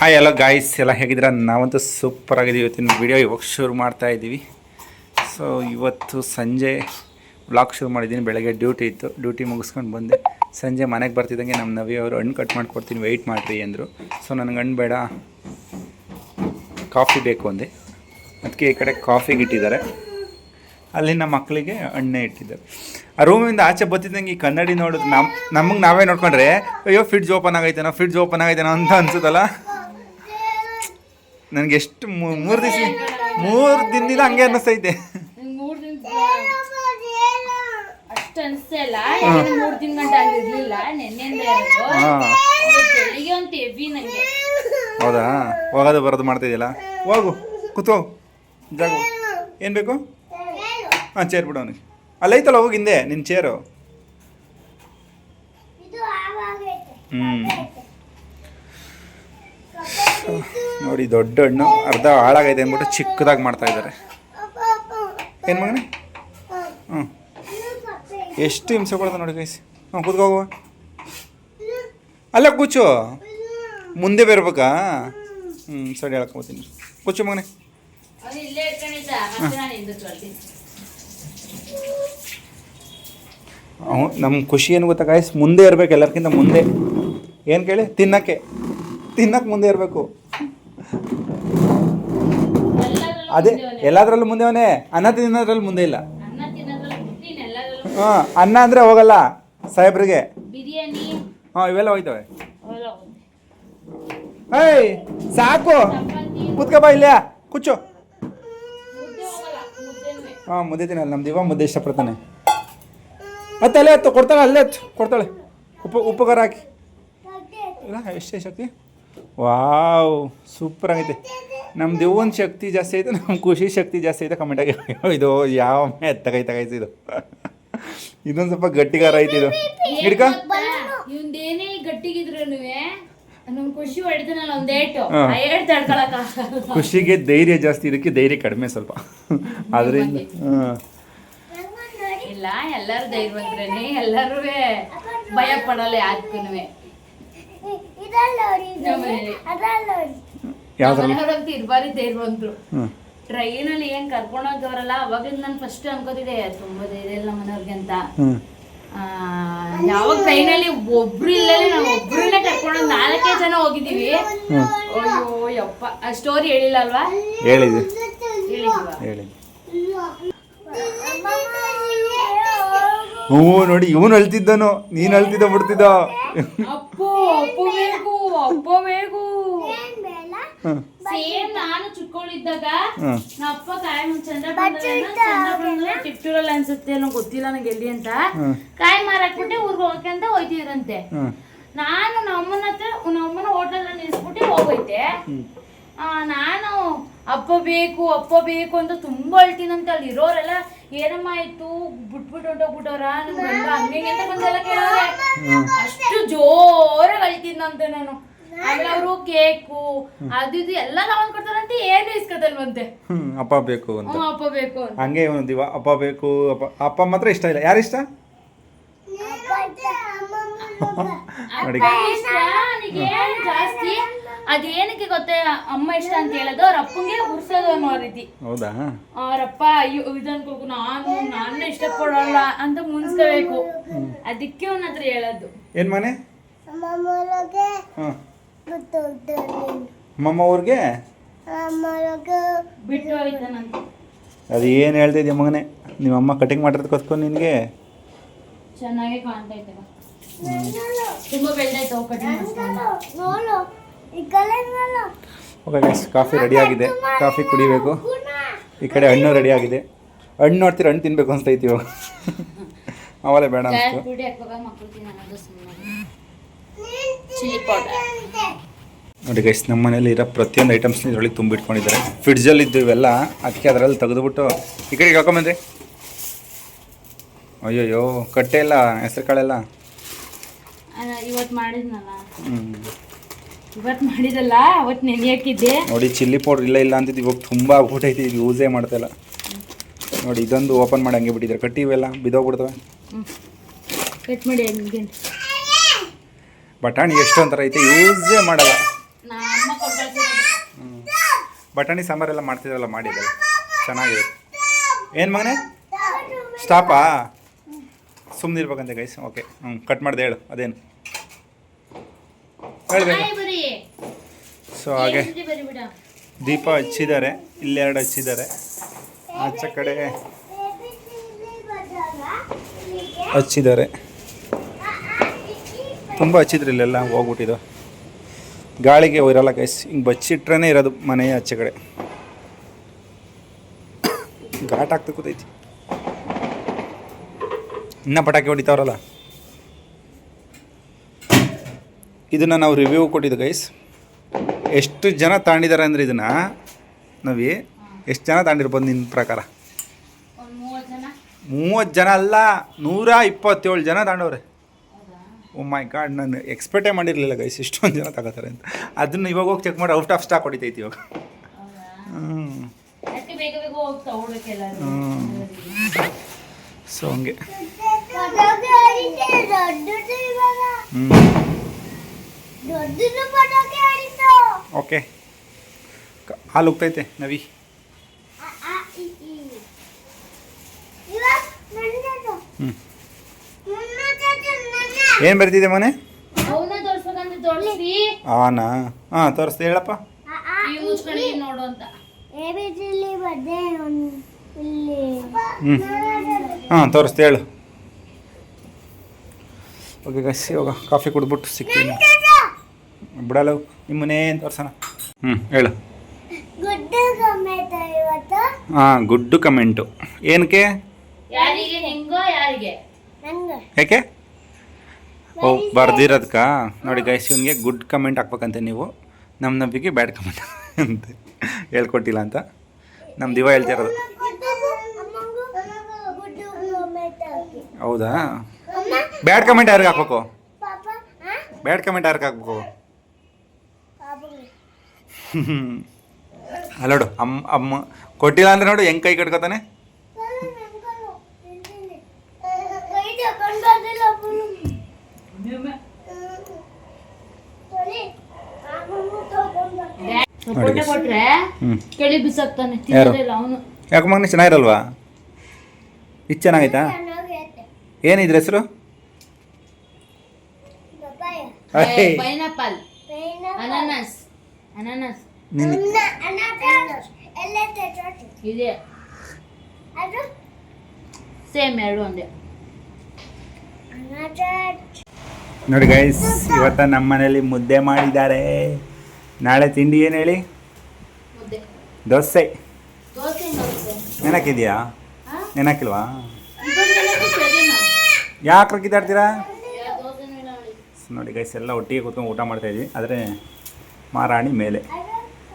Hi ಎಲ್ಲ guys ಎಲ್ಲ ಹೇಗಿದ್ದೀರಾ? ನಾವಂತೂ ಸೂಪರ್ ಆಗಿದ್ದೀವಿ. ಇವತ್ತಿನ ವಿಡಿಯೋ ಇವಾಗ ಶುರು ಮಾಡ್ತಾ ಇದ್ದೀವಿ. ಸೊ ಇವತ್ತು ಸಂಜೆ ಬ್ಲಾಗ್ ಶುರು ಮಾಡಿದ್ದೀನಿ. ಬೆಳಗ್ಗೆ ಡ್ಯೂಟಿ ಇತ್ತು. ಡ್ಯೂಟಿ ಮುಗಿಸ್ಕೊಂಡು ಬಂದೆ. ಸಂಜೆ ಮನೆಗೆ ಬರ್ತಿದ್ದಂಗೆ ನಮ್ಮ ನವಿ ಅವರು ಹಣ್ಣು ಕಟ್ ಮಾಡ್ಕೊಡ್ತೀನಿ ವೆಯ್ಟ್ ಮಾಡಿರಿ ಅಂದರು. ಸೊ ನನಗೆ ಹಣ್ಣು ಬೇಡ ಕಾಫಿ ಬೇಕು ಅಂದೆ. ಅದಕ್ಕೆ ಈ ಕಡೆ ಕಾಫಿಗೆ ಇಟ್ಟಿದ್ದಾರೆ. ಅಲ್ಲಿ ನಮ್ಮ ಮಕ್ಕಳಿಗೆ ಹಣ್ಣೆ ಇಟ್ಟಿದ್ದಾರೆ. ಆ ರೂಮಿಂದ ಆಚೆ ಬರ್ತಿದ್ದಂಗೆ ಈ ಕನ್ನಡಿ ನೋಡಿದ್ರೆ ನಮ್ಮ ನಮಗೆ ನಾವೇ ನೋಡ್ಕೊಂಡ್ರೆ, ಅಯ್ಯೋ ಫ್ರಿಡ್ಜ್ ಓಪನ್ ಆಗೈತೇನೋ ಫ್ರಿಡ್ಜ್ ಓಪನ್ ಆಗೈತೇನೋ ಅಂತ ಅನ್ಸುತ್ತಲ್ಲ. ನನಗೆ ಎಷ್ಟು ಮೂರು ದಿವಸ ಮೂರು ದಿನದಿಂದ ಹಂಗೆ ಅನ್ನಿಸ್ತೈತೆ. ಮೂರು ದಿನ ಅಷ್ಟು ಅನ್ಸ್ತಾ ಇಲ್ಲ ಯಾಕಂದ್ರೆ ಮೂರ್ ದಿನ ಗಂಟೆ ಆಗಿರ್ಲಿಲ್ಲ ನೆನ್ನೆಯಿಂದ ಇರೋದು ಹಾಂ. ಇವತ್ತು ಬೆಳಿಗ್ಗೆ ಒಂದು ಹೆವಿ ನಂಗೆ. ಹೌದಾ? ಹೋಗೋದು ಬರೋದು ಮಾಡ್ತಿದ್ಯಲ್ಲ ಹೋಗು ಕೂತ್ಕೋ. ಜಾಗ. ಏನು ಬೇಕು? ಹಾಂ ಚೇರ್ ಬಿಡು ಅವನಿಗೆ. ಅಲ್ಲೈತಲ್ಲ ಹೋಗಿ ಹಿಂದೆ ನಿನ್ನ ಚೇರು ಹ್ಞೂ ನೋಡಿ ದೊಡ್ಡ ಹಣ್ಣು. ಅರ್ಧ ಹಾಳಾಗೈತೆ ಅಂದ್ಬಿಟ್ಟು ಚಿಕ್ಕದಾಗಿ ಮಾಡ್ತಾ ಇದ್ದಾರೆ. ಏನು ಮಗನೇ? ಹ್ಞೂ ಎಷ್ಟು ಹಿಂಸೆ ಕೊಡ್ತಾನೆ ನೋಡಿ ಗೈಸ್ ಹ್ಞೂ ಕೂತ್ಕೋಗುವ ಅಲ್ಲ ಕೂಚು. ಮುಂದೆ ಬರ್ಬೇಕಾ? ಹ್ಞೂ ಸರಿ ಹೇಳ್ಕೊತೀನಿ ಕೂಚು ಮಗನೇ. ಅವ್ನು. ನಮ್ಮ ಖುಷಿ ಏನು ಗೊತ್ತಾ ಗಾಯ್ಸ್ ಮುಂದೆ ಇರಬೇಕು ಎಲ್ಲರಿಗಿಂತ ಮುಂದೆ. ಏನು ಕೇಳಿ? ತಿನ್ನಕ್ಕೆ. ತಿನ್ನಕ್ಕೆ ಮುಂದೆ ಇರಬೇಕು. ಅದೇ. ಎಲ್ಲದರಲ್ಲೂ ಮುಂದೆ ಅವನೇ ಅನ್ನ ತಿನ್ನೋದ್ರಲ್ಲಿ ಮುಂದೆ ಇಲ್ಲ ಹಾ ಅನ್ನ ಅಂದರೆ ಹೋಗಲ್ಲ ಸಾಹೇಬ್ರಿಗೆ. ಬಿರಿಯಾನಿ. ಹಾಂ ಇವೆಲ್ಲ ಹೋಯ್ತವೆ. ಏಯ್ ಸಾಕು. ಚಪಾತಿ. ಕೂತ್ಕೋ ಬಾ ಇಲ್ಲೇ. ಕುಚ್ಚು ಹಾ ಹೋಗಲ್ಲ ಮುದ್ದೆನೂ. ಹಾಂ ಮುದ್ದೆ ತಿನ್ನಲ್ಲ ನಮ್ದು ಇವಾಗ ಮುದ್ದೆ ಇಷ್ಟಪಡ್ತಾನೆ ಮತ್ತೆ ಅಲ್ಲೇ ಕೊಡ್ತಾಳೆ ಅಲ್ಲೇ ಎತ್ತು ಕೊಡ್ತಾಳೆ. ಉಪ್ಪು ಉಪ್ಪು ಖಾರ ಹಾಕಿ ಇಲ್ಲ ಎಷ್ಟೇ ಶಕ್ತಿ? ವಾವ್ ಸೂಪರ್ ಆಗೈತೆ ನಮ್ಮ ಒಂದು ಶಕ್ತಿ ಜಾಸ್ತಿ ಐತೆ ನಮ್ಮ ಖುಷಿ ಶಕ್ತಿ ಜಾಸ್ತಿ ಐತೆ ಕಮೆಂಟ್ ಆಗಿ. ಇದು ಯಾವ ಎತ್ತಗೈ ತಗೈತೆ ಇದು. ಇದೊಂದು ಸ್ವಲ್ಪ ಗಟ್ಟಿಗಾರ ಐತೆ ಇದು. ಹಿಡ್ಕ. ಇವಂದೇನೇ ಗಟ್ಟಿಗಿದ್ರು ಖುಷಿಗೆ ಧೈರ್ಯ ಜಾಸ್ತಿ ಇದಕ್ಕೆ ಧೈರ್ಯ ಕಡಿಮೆ ಸ್ವಲ್ಪ. ಅದರಿಂದ ಇಲ್ಲ ಎಲ್ಲರೂ ಧೈರ್ಯವಂತರೇನೆ ಎಲ್ಲರೂ ಭಯ ಪಡಲ್ಲ ಯಾಕೂನುವೆ ಯಾವ್ದ್ರಲ್ಲಿ? ಮನೆಯವ್ರಂತೂ ಇರ್ಬಾರಿ ಧೈರ್ಯವಂತರು ಹ್ಞೂ ಟ್ರೈನಲ್ಲಿ ಏನ್ ಕರ್ಕೊಂಡು ಹೋಗವ್ರಲ್ಲ ಅವಾಗಿಂದ ನಾನು ಫಸ್ಟ್ ಅನ್ಕೋತಿದ್ದೆ ತುಂಬಾ ಧೈರ್ಯ ಇಲ್ಲ ಮನೆಯವ್ರಿಗೆ ಅಂತ. ಆ, ಯಾವಾಗ ಟ್ರೈನಲ್ಲಿ ಒಬ್ರು ಇಲ್ಲದೆ ನಾವು ಒಬ್ರನ್ನೇ ಕರ್ಕೊಂಡು ಹೋಗ್ ನಾಲ್ಕೇ ಜನ ಹೋಗಿದೀವಿ ಅಯ್ಯೋ ಯಪ್ಪ. ಆ ಸ್ಟೋರಿ ಹೇಳಿಲ್ಲ ಅಲ್ವಾ ಹೇಳಿದ್ವಿ ಹೇಳಿದ್ವಾ ಹೇಳಿ ಹ್ಞೂ ನೋಡಿ ಇವನು ಅಳ್ತಿದ್ದನು ನೀನು ಅಳ್ತಿದ್ದ ಬಿಡ್ತಿದ್ದ ಅಪ್ಪು. ಅಪ್ಪ ಬೇಕು ಹಾಂ ಸೇಮ್ ನಾನು ಚಿಕ್ಕವಳಿದ್ದಾಗ ನಮ್ಮ ಅಪ್ಪ ಕಾಯಿ ಚಂದ್ರಪುರ ಟಿಪ್ಟೂರಲ್ಲಿ ಅನ್ಸುತ್ತೆ ಏನೋ ಗೊತ್ತಿಲ್ಲ ನಂಗೆ ಎಲ್ಲಿ ಅಂತ. ಕಾಯಿ ಮಾರಾಕ್ಬಿಟ್ಟು ಊರಿಗೆ ಹೋಗಕ್ಕೆ ಅಂತ ಹೋಯ್ತಿದ್ರಂತೆ. ನಾನು ನಮ್ಮನ ಹತ್ರ ನಮ್ಮನ ಹೋಟೆಲ್ ನಿಲ್ಸ್ಬಿಟ್ಟು ಹೋಗೈತೆ ಆ, ನಾನು ಅಪ್ಪ ಬೇಕು ಅಪ್ಪ ಬೇಕು ಅಂತ ತುಂಬಾ ಅಳ್ತೀನಂತೆ ಅಲ್ಲಿ ಇರೋರೆಲ್ಲ. ಏನಮ್ಮ ಆಯ್ತು? ಬಿಟ್ಬಿಟ್ಟು ಹೊಂಟೋಗ್ಬಿಟ್ಟವ್ರ? ನನ್ ಗಂಡ ಹಂಗೆ ಹಿಂಗೆ ಅಂತ ಬಂದೆಲ್ಲ ಕೇಳಿದ್ರೆ ಅಷ್ಟು ಜೋರಾಗಿ ಅಳ್ತೀನಂತೆ ನಾನು. ಆಮೇಲೆ ಅವರು ಕೇಕು ಅದು ಇದು ಎಲ್ಲ ತಗೊಂಡ್ ಕೊಡ್ತಾರಂತೆ ಏನು ಇಸ್ಕೊತಲ್ವಂತೆ ಅಪ್ಪ ಬೇಕು ಅಂತ. ಅಪ್ಪ ಬೇಕು ಅಂತ. ಹಂಗೆ ಒಂದಿವ ದಿವ ಅಪ್ಪ ಬೇಕು ಅಪ್ಪ ಅಪ್ಪ ಮಾತ್ರ ಇಷ್ಟ ಇಲ್ಲ. ಯಾರು ಇಷ್ಟ? ನೋಡಿ ಅಪ್ಪ ಇಷ್ಟ ಜಾಸ್ತಿ? ಅದೇನಕ್ಕೆ ಗೊತ್ತೇ? ಅಮ್ಮ ಇಷ್ಟ ಅಂತ ಹೇಳೋದು ಅವ್ರ ಅಪ್ಪಂಗೆ ಉರ್ಸೋದು ಅನ್ನೋ ರೀತಿ. ಹೌದಾ? ಅವರಪ್ಪ ಅಯ್ಯೋ ಇದನ್ಕೋಕು ನಾನು ನನ್ನ ಇಷ್ಟಪಡೋಲ್ಲ ಅಂತ ಮುನ್ಸ್ಕೋಬೇಕು. ಅದಕ್ಕೆ ಅವನ ಹತ್ರ ಹೇಳೋದು. ಏನ್ ಮನೆ? ಮಮ್ಮ ಅವ್ರಿಗೆ ಬಿಟ್ಟು ಹೋಯ್ತಾನಂತ ಅದು ಏನು ಹೇಳ್ತಿದ್ಯ ಮಗನೇ? ನಿಮ್ಮ ಅಮ್ಮ ಕಟಿಂಗ್ ಮಾಡಿರೋದಕ್ಕೋಸ್ಕರ ನಿನಗೆ? ಚೆನ್ನಾಗಿ ಕಾಣ್ತಾ ಐತೆ ತುಂಬಾ ಬೆಳ್ದೈತೆ cutting okay guys coffee ready ಆಗಿದೆ. ಕಾಫಿ ಕುಡಿಬೇಕು. ಈ ಕಡೆ ಹಣ್ಣು ರೆಡಿ ಆಗಿದೆ. ಹಣ್ಣು ನೋಡ್ತೀರ ಹಣ್ಣು ತಿನ್ಬೇಕು ಅನ್ಸ್ತೈತಿ ಇವಾಗ. ಅವಲೇ ಬೇಡ ನೋಡಿ ಗೈಸ್ ನಮ್ಮ ಮನೇಲಿ ಇರೋ ಪ್ರತಿಯೊಂದು ಐಟಮ್ಸ್ನ ಇದರೊಳಗೆ ತುಂಬಿಟ್ಕೊಂಡಿದ್ದಾರೆ ಫ್ರಿಡ್ಜಲ್ಲಿ ಇದ್ದು ಇವೆಲ್ಲ ಅದಕ್ಕೆ ಅದರಲ್ಲಿ ತೆಗೆದುಬಿಟ್ಟು ಈ ಕಡೆಗೆ ಹಾಕೊಂಬಂದ್ರಿ. ಅಯ್ಯೋಯ್ಯೋ ಕಟ್ಟೆ ಎಲ್ಲ ಹೆಸರು ಕಾಳೆಲ್ಲ ಇವತ್ತು ಮಾಡಿದ್ನಲ್ಲ. ಹ್ಞೂ ಇವತ್ತು ಮಾಡಿದಲ್ಲ ಅವತ್ತು ನೆನೆಯಕ್ಕಿದ್ದೆ ನೋಡಿ ಚಿಲ್ಲಿ ಪೌಡರ್ ಇಲ್ಲ ಇಲ್ಲ ಅಂತಿದ್ದು ಇವಾಗ ತುಂಬ ಆಗ್ಬಿಟ್ಟೈತಿ ಇದು ಯೂಸೇ ಮಾಡ್ತಾಯಿಲ್ಲ ನೋಡಿ ಇದೊಂದು ಓಪನ್ ಮಾಡಿ ಹಂಗೆ ಬಿಟ್ಟಿದ್ದಾರೆ. ಕಟ್ಟಿ ಇವೆಲ್ಲ ಬಿದ್ದೋಗ್ಬಿಡ್ತವೆ. ಕಟ್ ಮಾಡಿ ಹಂಗೆ. ಬಟಾಣಿ ಎಷ್ಟು ಅಂತಾರೆ ಐತೆ ಯೂಸೇ ಮಾಡಲ್ಲ. ಬಟಾಣಿ ಸಾಂಬಾರೆಲ್ಲ ಮಾಡ್ತಿದ್ರಲ್ಲ ಮಾಡಿದ್ದಲ್ಲ ಚೆನ್ನಾಗಿದೆ. ಏನು ಮಗನೆ? ಸ್ಟಾಪಾ ಸುಮ್ಮನೆ ಇರ್ಬೇಕಂತೆ ಗೈಸ್ ಓಕೆ ಹ್ಞೂ ಕಟ್ ಮಾಡಿದೆ ಹೇಳು ಅದೇನು? ಸೊ ಹಾಗೆ ದೀಪ ಹಚ್ಚಿದ್ದಾರೆ. ಇಲ್ಲೆರಡು ಹಚ್ಚಿದ್ದಾರೆ. ಆಚೆ ಕಡೆ ಹಚ್ಚಿದ್ದಾರೆ. ತುಂಬ ಹಚ್ಚಿದ್ರು ಇಲ್ಲೆಲ್ಲ ಹೋಗ್ಬಿಟ್ಟಿದ್ದು. ಗಾಳಿಗೆ ಇರಲ್ಲ ಗೈಸ್ ಹಿಂಗೆ ಬಚ್ಚಿಟ್ರೇ ಇರೋದು ಮನೆಯ ಆಚೆ ಕಡೆ. ಘಾಟ್ ಆಗ್ತಾ ಕೂತೈತಿ. ಇನ್ನ ಪಟಾಕಿ ಹೊಡಿತಾವ್ರಲ್ಲ. ಇದನ್ನು ನಾವು ರಿವ್ಯೂ ಕೊಟ್ಟಿದ್ದು ಗೈಸ್ ಎಷ್ಟು ಜನ ತಾಂಡಿದ್ದಾರೆ ಅಂದರೆ ಇದನ್ನು ನವಿ ಎಷ್ಟು ಜನ ತಾಂಡಿರ್ಬೋದು ನಿನ್ನ ಪ್ರಕಾರ? ಮೂವತ್ತು ಜನ ಅಲ್ಲ, ನೂರ ಇಪ್ಪತ್ತೇಳು ಜನ ತಾಂಡವ್ರೆ. ಓ ಮೈ ಗಾಡ್ ನಾನು ಎಕ್ಸ್ಪೆಕ್ಟೇ ಮಾಡಿರಲಿಲ್ಲ ಗೈಸ್ ಇಷ್ಟೊಂದು ಜನ ತಗೋತಾರೆ ಅಂತ. ಅದನ್ನು ಇವಾಗ ಹೋಗಿ ಚೆಕ್ ಮಾಡಿ ಔಟ್ ಆಫ್ ಸ್ಟಾಕ್ ಹೊಡಿತೈತಿ ಇವಾಗ. ಹ್ಞೂ. ಸೊ ಹಂಗೆ. ಹ್ಞೂ ಓಕೆ. ಹಾಲು ಹೋಗ್ತೈತೆ ನವಿ. ಹ್ಞೂ. ಏನು ಬರ್ತಿದೆ ಮನೆ? ಆನಾ? ಹಾಂ ತೋರಿಸ್ತೆ ಹೇಳಪ್ಪ. ಹ್ಞೂ ಹಾಂ ತೋರಿಸ್ತೆ ಹೇಳು. ಓಕೆ ಗೈಸ್ ಇವಾಗ ಕಾಫಿ ಕುಡ್ಬಿಟ್ಟು ಸಿಗ್ತೀನಿ. ಬಿಡಲ್ಲ ನಿಮ್ಮನೇ ತೋರ್ಸೋಣ. ಹ್ಞೂ ಹೇಳು. ಹಾಂ ಗುಡ್ಡು ಕಮೆಂಟು. ಏನಕ್ಕೆ? ಯಾರಿಗೆ? ಹೆಂಗೋ ಯಾರಿಗೆ? ನಂಗೆ. ಯಾಕೆ? ಓ ಬರ್ದಿರೋದಕ್ಕ ನೋಡಿ ಗೈಸ್ ಇವನಿಗೆ ಗುಡ್ ಕಮೆಂಟ್ ಹಾಕ್ಬೇಕಂತೆ ನೀವು. ನಮ್ಮ ನಂಬಿಕೆ ಬ್ಯಾಡ್ ಕಮೆಂಟ್ ಅಂತ. ಹೇಳ್ಕೊಟ್ಟಿಲ್ಲ ಅಂತ. ನಮ್ಮ ದಿವ ಹೇಳ್ತಿರೋದು. ಹೌದಾ? ಬ್ಯಾಡ್ ಕಮೆಂಟ್ ಯಾರಿಗೆ ಹಾಕ್ಬೇಕು? ಬ್ಯಾಡ್ ಕಮೆಂಟ್ ಯಾರಿಗೆ ಹಾಕ್ಬೇಕು? ಅಲ್ಲೋಡು ಅಮ್ಮ ಅಮ್ಮ. ಕೊಟ್ಟಿಲ್ಲ ಅಂದ್ರೆ ನೋಡು ಹೆಂಗ್ ಕೈ ಕಟ್ಕೋತಾನೆ? ಯಾಕೆ ಮಗನಿ ಚೆನ್ನಾಗಿರಲ್ವಾ? ಇದು ಚೆನ್ನಾಗೈತಾ? ಏನು ಏನಿದ್ರ ಹೆಸರು? ಪೈನಾಪಲ್. ಅನಾನಸ್. ಅನಾನಸ್. ನಿನ್ನ. ಅನಾನಸ್ ಎಲ್ಲ ತೆಚ್ಚೋಟಿ ಇದೆ. ಅದು? ಸೇಮ್ ಎರಡು ಒಂದೇ. ಅನಾನಸ್. ನೋಡಿ ಗೈಸ್ ಇವತ್ತ ನಮ್ಮ ಮನೇಲಿ ಮುದ್ದೆ ಮಾಡಿದ್ದಾರೆ. ನಾಳೆ ತಿಂಡಿ ಏನು ಹೇಳಿ? ಮುದ್ದೆ. ದೋಸೆ. ನೆನಕಿದ್ಯಾ? ನೆನಕಿಲ್ವಾ? ಯಾಕೆ ಕಿತ್ತಾಡ್ತೀರಾ. ನೋಡಿ. ಗೈಸ್ ಎಲ್ಲ ಒಟ್ಟಿಗೆ ಕೂತ್ಕೊಂಡು ಊಟ ಮಾಡ್ತಾ ಇದ್ವಿ. ಆದರೆ ಮಾರಾಣಿ ಮೇಲೆ.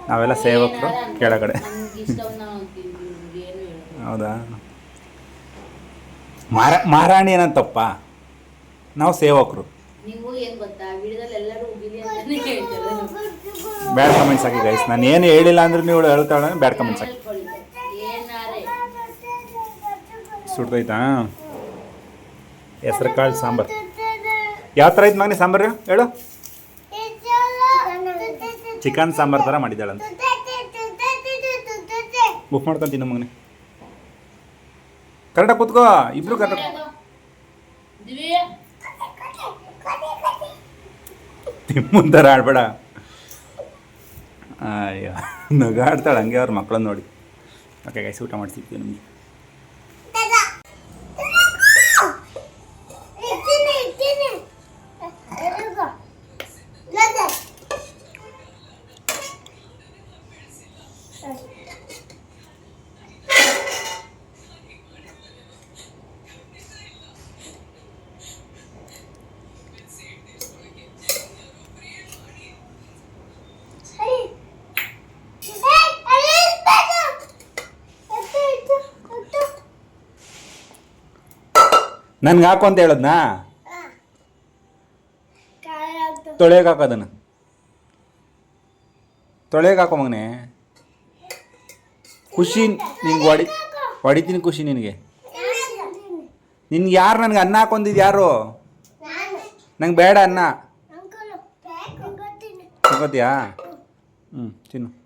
ನಾವೆಲ್ಲ ಸೇವಕರು. ಕೆಳಗಡೆ. ಹೌದಾ? ಮಾರಾ, ಮಾರಾಣಿ ಏನಂತಪ್ಪ ನಾವು ಸೇವಕರು. ಬ್ಯಾಡ್ ಕಮೆಂಟ್ಸ್ ಹಾಕಿ ಗೈಸ್ ನಾನು ಏನು ಹೇಳಿಲ್ಲ ಅಂದ್ರೆ ನೀವು ಹೇಳ್ತಾಳೆ, ಬ್ಯಾಡ್ ಕಮೆಂಟ್ಸ್ ಹಾಕಿ. ಸುಡ್ತೈತಾ ಹೆಸರು ಕಾಳು ಸಾಂಬಾರು. ಯಾವ ಥರ ಐತೆ ಮಗನಿ ಸಾಂಬಾರು? ಹೇಳು. ಚಿಕನ್ ಸಾಂಬಾರ್ ಥರ ಮಾಡಿದ್ದಾಳಂತ. ಬುಕ್ ಮಾಡ್ಕೊಂಡು ತಿನ್ನು ಮಗನೇ. ಕರೆಕ್ಟಾಗಿ ಕೂತ್ಕೋ, ಇಬ್ರು ಕರೆಕ್ಟ್ ಮುಂದಾರ ಆಡ್ಬೇಡ. ಅಯ್ಯೋ, ನಗಾಡ್ತಾಳೆ ಹಂಗೆ ಅವ್ರ ಮಕ್ಕಳನ್ನ ನೋಡಿ. ಓಕೆ ಗೈಸ್ ಊಟ ಮಾಡ್ತಿದ್ವಿ ನಿಮಗೆ. ನನ್ಗೆ ಹಾಕು ಅಂತ ಹೇಳದ್ನಾ? ತೊಳೆಯಕ್ಕೆ ಹಾಕೋದನ್ನು ತೊಳೆಯಕ್ಕೆ ಹಾಕೋ ಮಗನೇ. ಖುಷಿ ನಿಂಗೆ ಹೊಡಿ ಹೊಡಿತೀನಿ ಖುಷಿ ನಿನಗೆ. ನಿನ್ಗೆ ಯಾರು ನನಗೆ ಅನ್ನ ಹಾಕೊಂದಿದ್ದು ಯಾರು? ನಂಗೆ ಬೇಡ ಅನ್ನ. ಹ್ಞೂ ತಿನ್ನು.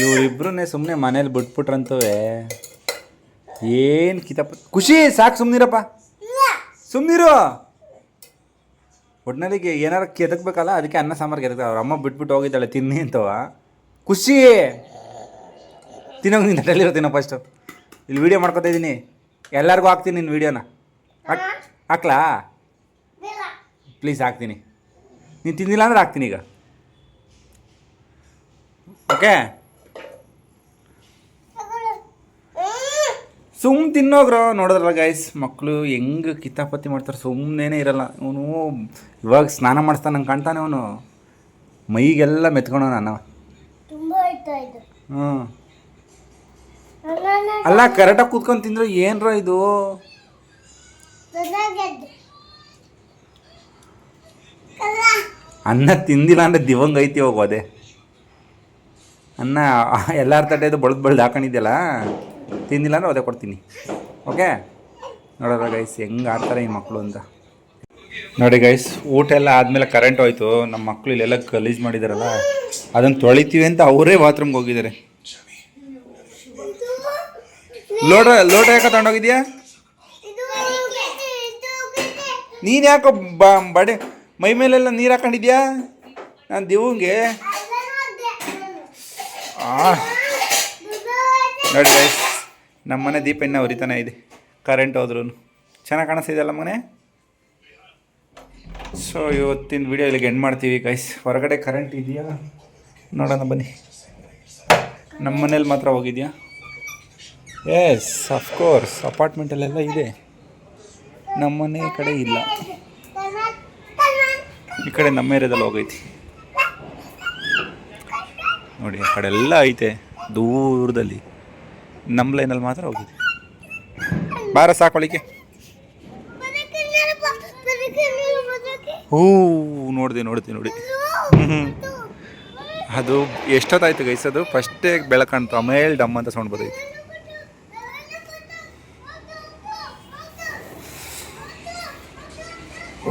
ಇವರಿಬ್ರನ್ನೇ ಸುಮ್ಮನೆ ಮನೇಲಿ ಬಿಟ್ಬಿಟ್ರಂತೂ ಏನು ಕಿತಪ್ಪ. ಖುಷಿ, ಸಾಕು ಸುಮ್ಮನಿರಪ್ಪ ಸುಮ್ಮನಿರು ಒಟ್ನಲ್ಲಿಗೆ ಏನಾರ ಕೆದಕ್ಬೇಕಲ್ಲ, ಅದಕ್ಕೆ ಅನ್ನ ಸಾಂಬಾರು ಕೆದಕ್ ಅವ್ರ ಅಮ್ಮ ಬಿಟ್ಬಿಟ್ಟು ಹೋಗಿದ್ದಾಳೆ, ತಿನ್ನಿ ಅಂತವ. ಖುಷಿ. ತಿನ್ನೋಗಿ ನಿನ್ನ ತಲೆಲಿರೋ ತಿನ್ನೋ ಇಲ್ಲಿ ವೀಡಿಯೋ ಮಾಡ್ಕೊತಾ ಇದ್ದೀನಿ ಎಲ್ಲರಿಗೂ ಹಾಕ್ತೀನಿ ನಿನ್ನ ವಿಡಿಯೋನ ಹಾಕ್, ಹಾಕ್ಲಾ? ಪ್ಲೀಸ್ ಹಾಕ್ತೀನಿ. ನೀನು ತಿಂದಿಲ್ಲ ಅಂದ್ರೆ ಹಾಕ್ತೀನಿ ಈಗ. ಓಕೆ ಸುಮ್ ತಿನ್ನೋಗ್ರ ನೋಡಿದ್ರಲ್ಲ ಗಾಯ್ಸ್ ಮಕ್ಕಳು ಹೆಂಗೆ ಕಿತಾಪತಿ ಮಾಡ್ತಾರೆ ಸುಮ್ಮನೆ ಇರಲ್ಲ. ಅವನು ಇವಾಗ ಸ್ನಾನ ಮಾಡಿಸ್ತಾನೆ ನಂಗೆ ಕಾಣ್ತಾನೆ ಅವನು. ಮೈಗೆಲ್ಲ ಮೆತ್ಕೊಂಡು ನಾನು ಹ್ಞೂ ಅಲ್ಲ ಕರೆಕ್ಟಾಗಿ ಕೂತ್ಕೊಂಡು ತಿಂದ್ರೆ ಏನ್ರ ಇದು? ಅನ್ನ ತಿಂದಿಲ್ಲ ಅಂದರೆ ದಿವಂಗ ಐತಿ ಹೋಗೋದೆ ಅನ್ನ ಎಲ್ಲರ ತಟ್ಟೆದು ಬಳ್ದು ಬಳ್ದು ಹಾಕೊಂಡಿದ್ಯಲ್ಲ? ತಿಂದಿಲ್ಲ ಅಂದರೆ ಅದೇ ಕೊಡ್ತೀನಿ. ಓಕೆ ನೋಡೋದ ಗೈಸ್ ಹೆಂಗೆ ಆಡ್ತಾರೆ ಈ ಮಕ್ಕಳು ಅಂತ. ನೋಡಿ ಗೈಸ್ ಊಟ ಎಲ್ಲ ಆದಮೇಲೆ ಕರೆಂಟ್ ಹೋಯ್ತು. ನಮ್ಮ ಮಕ್ಕಳು ಇಲ್ಲೆಲ್ಲ ಗಲೀಜು ಮಾಡಿದಾರಲ್ಲ, ಅದನ್ನು ತೊಳಿತೀವಿ ಅಂತ ಅವರೇ ಬಾತ್ರೂಮ್ಗೆ ಹೋಗಿದ್ದಾರೆ ಲೋಟ ಲೋಟ ಯಾಕೆ ತಗೊಂಡೋಗಿದ್ಯಾ. ನೀನು ಯಾಕೋ ಬ, ಬಡೆ, ಮೈ ಮೇಲೆಲ್ಲ ನೀರು ಹಾಕೊಂಡಿದ್ಯಾ? ನಾನು ದಿವಂಗೆ ನೋಡಿ ಗೈಸ್ ನಮ್ಮ ಮನೆ ದೀಪ ಇನ್ನೂ ಉರಿತಾನೆ ಇದೆ. ಕರೆಂಟ್ ಹೋದ್ರೂ ಚೆನ್ನಾಗಿ ಕಾಣಿಸ್ತಿದೆಯಲ್ಲ ಮನೆ ಸೊ ಇವತ್ತಿನ ವಿಡಿಯೋ ಇಲ್ಲಿಗೆ ಎಂಡ್ ಮಾಡ್ತೀವಿ ಗೈಸ್ ಹೊರಗಡೆ ಕರೆಂಟ್ ಇದೆಯಾ? ನೋಡೋಣ ಬನ್ನಿ. ನಮ್ಮ ಮನೇಲಿ ಮಾತ್ರ ಹೋಗಿದ್ಯಾ? ಎಸ್ ಅಫ್ಕೋರ್ಸ್ ಅಪಾರ್ಟ್ಮೆಂಟಲ್ಲೆಲ್ಲ ಇದೆ. ನಮ್ಮನೆ ಕಡೆ ಇಲ್ಲ. ಈ ಕಡೆ ನಮ್ಮ ಏರಿಯಾದಲ್ಲಿ ಹೋಗೈತಿ. ನೋಡಿ, ಆ ಕಡೆ ಎಲ್ಲ ಐತೆ. ದೂರದಲ್ಲಿ. ನಮ್ಮ ಲೈನಲ್ಲಿ ಮಾತ್ರ ಹೋಗಿದೆ. ಬಾರ ಬದಕ್ಕೆ ಹೂ, ನೋಡಿದೆ ನೋಡಿದೆ, ನೋಡಿ. ಅದು ಎಷ್ಟೊತ್ತಾಯ್ತು ಗೈಸ್ ಅದು? ಫಸ್ಟೇ ಬೆಳಕಂತು ಆಮೇಲೆ ಡಮ್ ಅಂತ ಸೌಂಡ್ ಬರ್ತೈತೆ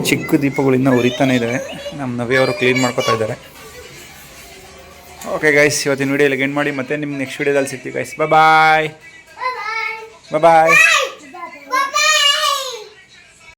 ಚಿಕ್ಕ ದೀಪಗಳು ಇನ್ನೂ ಉರಿತಾನೆ ಇದ್ದಾವೆ ನಮ್ಮ ನವಿಯವರು ಕ್ಲೀನ್ ಮಾಡ್ಕೋತಾ ಇದ್ದಾರೆ. ಓಕೆ ಗೈಸ್ ಇವತ್ತಿನ ವಿಡಿಯೋ ಎಂಡ್ ಮಾಡಿ ಮತ್ತೆ ನಿಮ್ಮ ನೆಕ್ಸ್ಟ್ ವಿಡಿಯೋದಲ್ಲಿ ಸಿಗ್ತೀವಿ ಗೈಸ್ ಬಾಯ್. ಬಾಯ್ Bye.